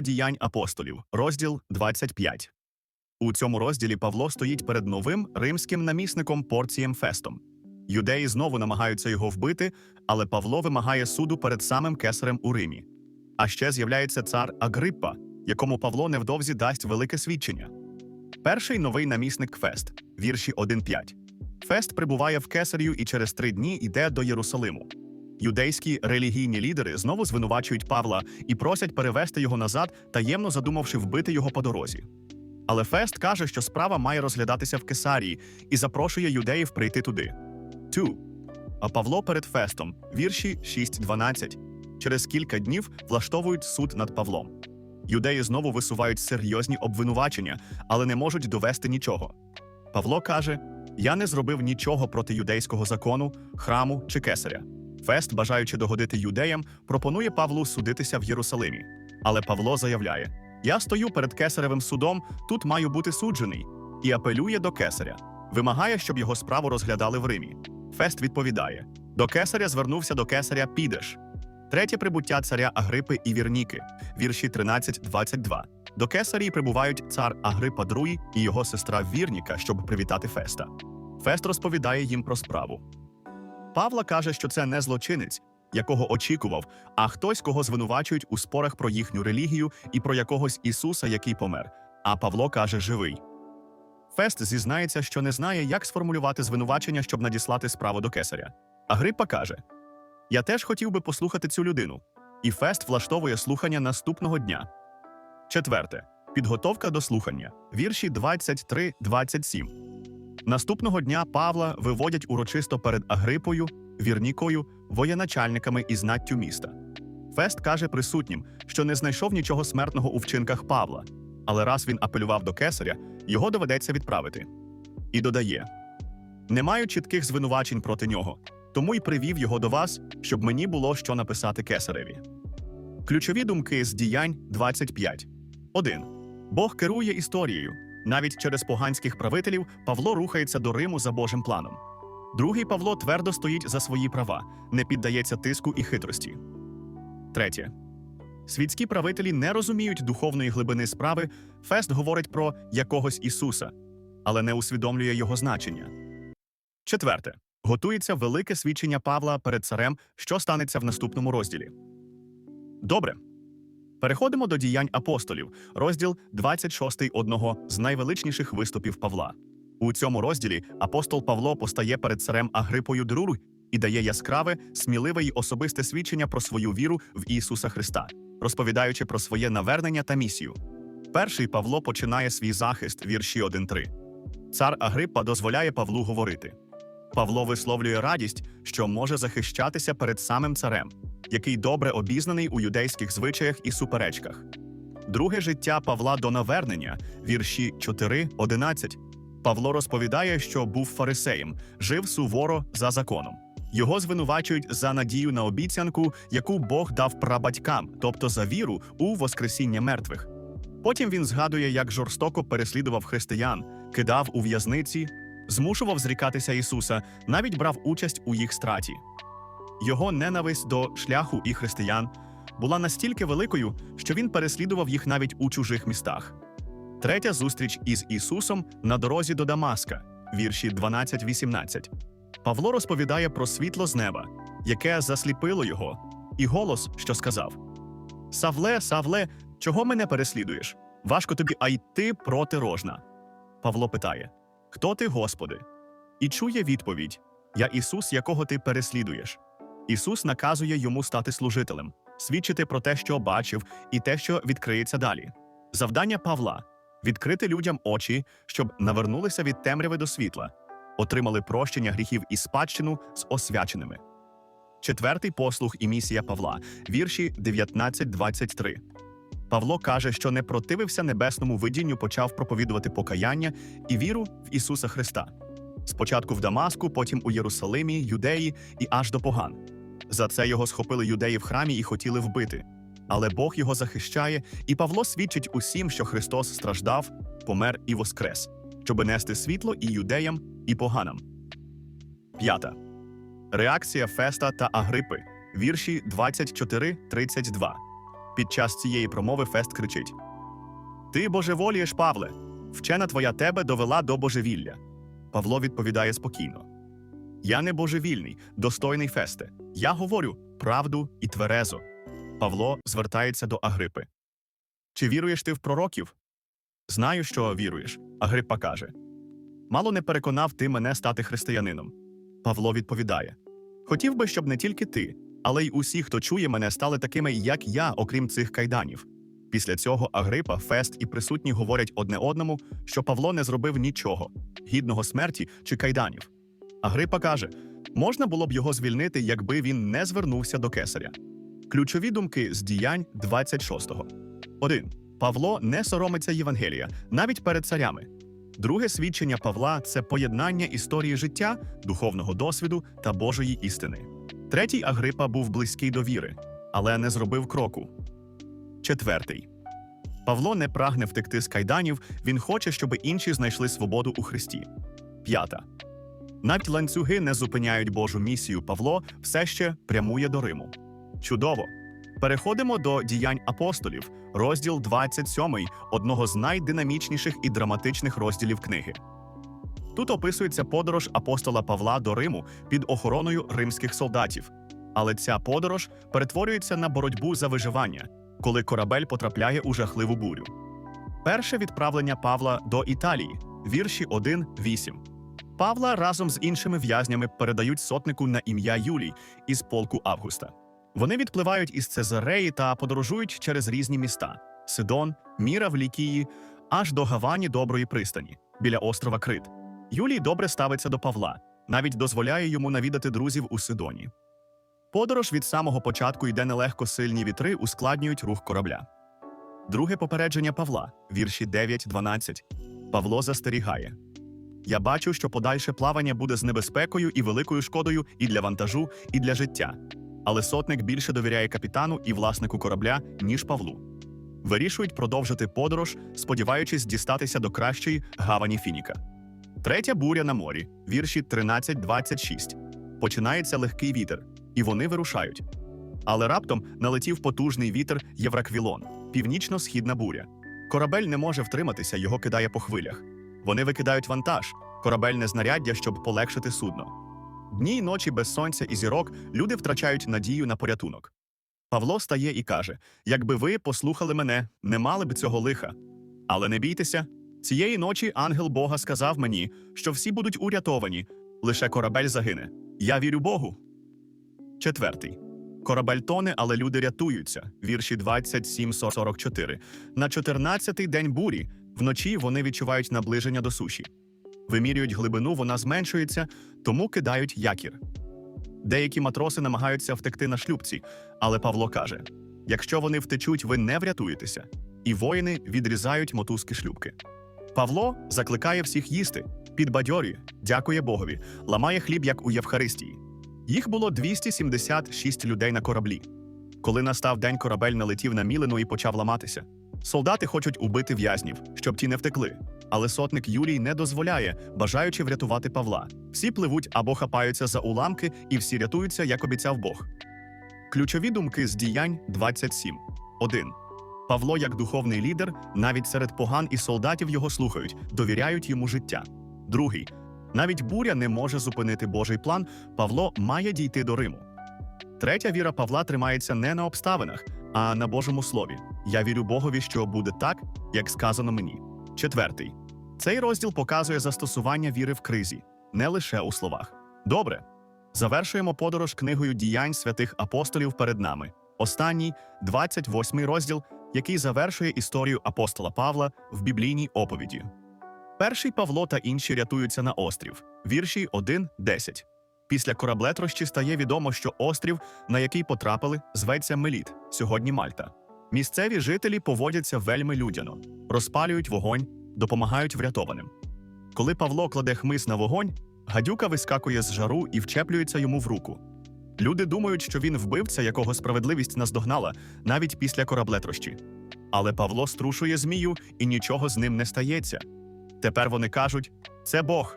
Діянь апостолів, розділ 25. У цьому розділі Павло стоїть перед новим римським намісником Порцієм Фестом. Юдеї знову намагаються його вбити, але Павло вимагає суду перед самим кесарем у Римі. А ще з'являється цар Агриппа, якому Павло невдовзі дасть велике свідчення. Перший новий намісник Фест, вірші 1.5. Фест прибуває в Кесарію і через три дні йде до Єрусалиму. Юдейські релігійні лідери знову звинувачують Павла і просять перевести його назад, таємно задумавши вбити його по дорозі. Але Фест каже, що справа має розглядатися в Кесарії і запрошує юдеїв прийти туди. 2. А Павло перед Фестом, вірші 6.12. Через кілька днів влаштовують суд над Павлом. Юдеї знову висувають серйозні обвинувачення, але не можуть довести нічого. Павло каже: Я не зробив нічого проти юдейського закону, храму чи кесаря. Фест, бажаючи догодити юдеям, пропонує Павлу судитися в Єрусалимі. Але Павло заявляє: Я стою перед кесаревим судом, тут маю бути суджений, і апелює до кесаря. Вимагає, щоб його справу розглядали в Римі. Фест відповідає: До кесаря звернувся до кесаря підеш. Третє прибуття царя Агрипи і Вірніки, вірші 13-22. До кесарії прибувають цар Агрипа II і його сестра Вірніка, щоб привітати Феста. Фест розповідає їм про справу. Павла каже, що це не злочинець, якого очікував, а хтось, кого звинувачують у спорах про їхню релігію і про якогось Ісуса, який помер. А Павло каже живий. Фест зізнається, що не знає, як сформулювати звинувачення, щоб надіслати справу до кесаря. Агриппа каже: Я теж хотів би послухати цю людину. І Фест влаштовує слухання наступного дня. Четверте. Підготовка до слухання. Вірші 23-27. Наступного дня Павла виводять урочисто перед Агрипою, Вірнікою, воєначальниками і знаттю міста. Фест каже присутнім, що не знайшов нічого смертного у вчинках Павла, але раз він апелював до кесаря, його доведеться відправити. І додає: Не маю чітких звинувачень проти нього, тому й привів його до вас, щоб мені було що написати кесареві. Ключові думки з діянь 25. 1. Бог керує історією. Навіть через поганських правителів Павло рухається до Риму за Божим планом. Другий Павло твердо стоїть за свої права, не піддається тиску і хитрості. Третє. Світські правителі не розуміють духовної глибини справи. Фест говорить про якогось Ісуса, але не усвідомлює його значення. Четверте. Готується велике свідчення Павла перед царем, що станеться в наступному розділі. Добре. Переходимо до діянь апостолів, розділ 26 одного з найвеличніших виступів Павла. У цьому розділі апостол Павло постає перед царем Агрипою Друр і дає яскраве, сміливе й особисте свідчення про свою віру в Ісуса Христа, розповідаючи про своє навернення та місію. Перший Павло починає свій захист, вірші 1-3. Цар Агриппа дозволяє Павлу говорити. Павло висловлює радість, що може захищатися перед самим царем, який добре обізнаний у юдейських звичаях і суперечках. Друге життя Павла до навернення, вірші 4-11. Павло розповідає, що був фарисеєм, жив суворо за законом. Його звинувачують за надію на обіцянку, яку Бог дав прабатькам, тобто за віру у Воскресіння мертвих. Потім він згадує, як жорстоко переслідував християн, кидав у в'язниці, змушував зрікатися Ісуса, навіть брав участь у їх страті. Його ненависть до шляху і християн була настільки великою, що він переслідував їх навіть у чужих містах. Третя зустріч із Ісусом на дорозі до Дамаска, вірші 12-18. Павло розповідає про світло з неба, яке засліпило його, і голос, що сказав: Савле, Савле, чого мене переслідуєш? Важко тобі, а йти проти рожна. Павло питає: Хто ти, Господи? І чує відповідь: Я Ісус, якого ти переслідуєш. Ісус наказує йому стати служителем, свідчити про те, що бачив, і те, що відкриється далі. Завдання Павла відкрити людям очі, щоб навернулися від темряви до світла, отримали прощення гріхів і спадщину з освяченими. Четвертий послуг і місія Павла, вірші 19-23. Павло каже, що не противився небесному видінню, почав проповідувати покаяння і віру в Ісуса Христа. Спочатку в Дамаску, потім у Єрусалимі, Юдеї і аж до поган. За це його схопили юдеї в храмі і хотіли вбити. Але Бог його захищає, і Павло свідчить усім, що Христос страждав, помер і воскрес, щоби нести світло і юдеям, і поганам. П'ята. Реакція Феста та Агрипи. Вірші 24-32. Під час цієї промови Фест кричить: Ти божеволієш, Павле, вчена твоя тебе довела до божевілля. Павло відповідає спокійно: Я не божевільний, достойний Фесте. Я говорю правду і тверезо. Павло звертається до Агрипи. Чи віруєш ти в пророків? Знаю, що віруєш. Агриппа каже. Мало не переконав ти мене стати християнином. Павло відповідає: Хотів би, щоб не тільки ти, але й усі, хто чує мене, стали такими, як я, окрім цих кайданів. Після цього Агрипа, Фест і присутні говорять одне одному, що Павло не зробив нічого, гідного смерті чи кайданів. Агрипа каже: можна було б його звільнити, якби він не звернувся до кесаря. Ключові думки з діянь 26-го. 1. Павло не соромиться Євангелія навіть перед царями. Друге свідчення Павла це поєднання історії життя, духовного досвіду та Божої істини. Третій Агрипа був близький до віри, але не зробив кроку. Четвертий Павло не прагне втекти з кайданів, він хоче, щоб інші знайшли свободу у Христі. П'ята. Навіть ланцюги не зупиняють Божу місію. Павло все ще прямує до Риму. Чудово! Переходимо до діянь апостолів, розділ 27, одного з найдинамічніших і драматичних розділів книги. Тут описується подорож апостола Павла до Риму під охороною римських солдатів. Але ця подорож перетворюється на боротьбу за виживання, коли корабель потрапляє у жахливу бурю. Перше відправлення Павла до Італії, вірші 1-8. Павла разом з іншими в'язнями передають сотнику на ім'я Юлій із полку Августа. Вони відпливають із Цезареї та подорожують через різні міста: Сидон, Міра в Лікії, аж до Гавані Доброї пристані біля острова Крит. Юлій добре ставиться до Павла, навіть дозволяє йому навідати друзів у Сидоні. Подорож від самого початку йде нелегко сильні вітри ускладнюють рух корабля. Друге попередження Павла, вірші 9-12. Павло застерігає. Я бачу, що подальше плавання буде з небезпекою і великою шкодою і для вантажу, і для життя. Але сотник більше довіряє капітану і власнику корабля, ніж Павлу. Вирішують продовжити подорож, сподіваючись дістатися до кращої гавані Фініка. Третя буря на морі, вірші 13-26. Починається легкий вітер, і вони вирушають. Але раптом налетів потужний вітер Євраквілон, північно-східна буря. Корабель не може втриматися, його кидає по хвилях. Вони викидають вантаж, корабельне знаряддя, щоб полегшити судно. Дні й ночі без сонця і зірок люди втрачають надію на порятунок. Павло стає і каже: якби ви послухали мене, не мали б цього лиха. Але не бійтеся. Цієї ночі ангел Бога сказав мені, що всі будуть урятовані, лише корабель загине. Я вірю Богу. Четвертий. Корабель тоне, але люди рятуються. Вірші 27-44. На 14-й день бурі вночі вони відчувають наближення до суші. Вимірюють глибину, вона зменшується, тому кидають якір. Деякі матроси намагаються втекти на шлюбці, але Павло каже: якщо вони втечуть, ви не врятуєтеся. І воїни відрізають мотузки шлюбки. Павло закликає всіх їсти, підбадьорює, дякує Богові, ламає хліб, як у Євхаристії. Їх було 276 людей на кораблі. Коли настав день, корабель налетів на мілину і почав ламатися. Солдати хочуть убити в'язнів, щоб ті не втекли. Але сотник Юрій не дозволяє, бажаючи врятувати Павла. Всі пливуть або хапаються за уламки, і всі рятуються, як обіцяв Бог. Ключові думки з діянь 27. 1. Павло, як духовний лідер, навіть серед поган і солдатів його слухають, довіряють йому життя. Другий. Навіть буря не може зупинити Божий план, Павло має дійти до Риму. Третя віра Павла тримається не на обставинах, а на Божому слові. Я вірю Богові, що буде так, як сказано мені. Четвертий. Цей розділ показує застосування віри в кризі, не лише у словах. Добре. Завершуємо подорож книгою діянь святих апостолів перед нами. Останній, 28 розділ, який завершує історію апостола Павла в біблійній оповіді. Перший Павло та інші рятуються на острів. Вірші 1-10. Після кораблетрощі стає відомо, що острів, на який потрапили, зветься Меліт, сьогодні Мальта. Місцеві жителі поводяться вельми людяно, розпалюють вогонь, допомагають врятованим. Коли Павло кладе хмиз на вогонь, гадюка вискакує з жару і вчеплюється йому в руку. Люди думають, що він вбивця, якого справедливість наздогнала, навіть після кораблетрощі. Але Павло струшує змію і нічого з ним не стається. Тепер вони кажуть: це Бог.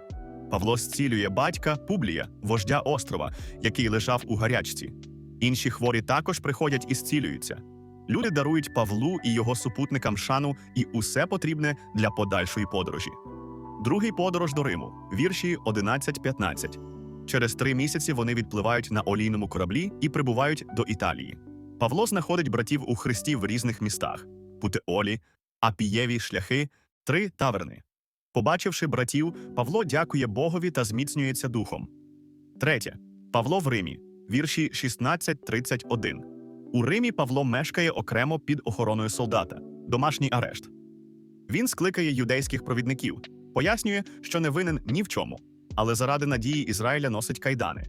Павло зцілює батька Публія, вождя острова, який лежав у гарячці. Інші хворі також приходять і зцілюються. Люди дарують Павлу і його супутникам шану і усе потрібне для подальшої подорожі. Другий подорож до Риму, вірші 11-15. Через три місяці вони відпливають на олійному кораблі і прибувають до Італії. Павло знаходить братів у Христі в різних містах: Путеолі, Апієві шляхи, три таверни. Побачивши братів, Павло дякує Богові та зміцнюється духом. Третє. Павло в Римі, вірші 16-31. У Римі Павло мешкає окремо під охороною солдата, домашній арешт. Він скликає юдейських провідників, пояснює, що не винен ні в чому, але заради надії Ізраїля носить кайдани.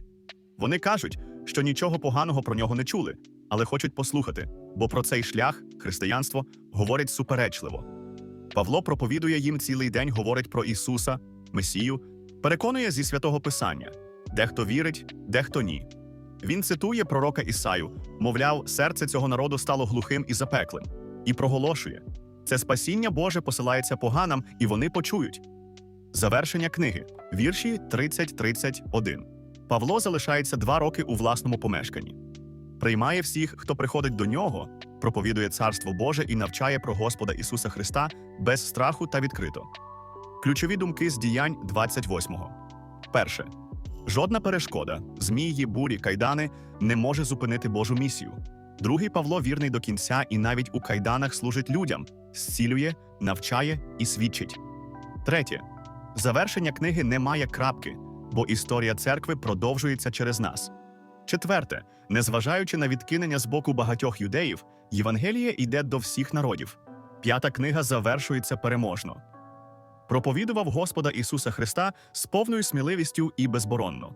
Вони кажуть, що нічого поганого про нього не чули, але хочуть послухати, бо про цей шлях, християнство, говорять суперечливо. Павло проповідує їм цілий день, говорить про Ісуса, Месію, переконує зі святого Писання: дехто вірить, дехто ні. Він цитує пророка Ісаю, мовляв, серце цього народу стало глухим і запеклим, і проголошує: це спасіння Боже посилається поганам, і вони почують. Завершення книги, вірші 30-31. Павло залишається два роки у власному помешканні. Приймає всіх, хто приходить до нього, проповідує Царство Боже і навчає про Господа Ісуса Христа без страху та відкрито. Ключові думки з діянь 28-го. Перше. Жодна перешкода, змії, бурі, кайдани не може зупинити Божу місію. Другий Павло вірний до кінця і навіть у кайданах служить людям, зцілює, навчає і свідчить. Третє. Завершення книги не має крапки, бо історія церкви продовжується через нас. Четверте, незважаючи на відкинення з боку багатьох юдеїв, Євангеліє йде до всіх народів. П'ята книга завершується переможно. Проповідував Господа Ісуса Христа з повною сміливістю і безборонно.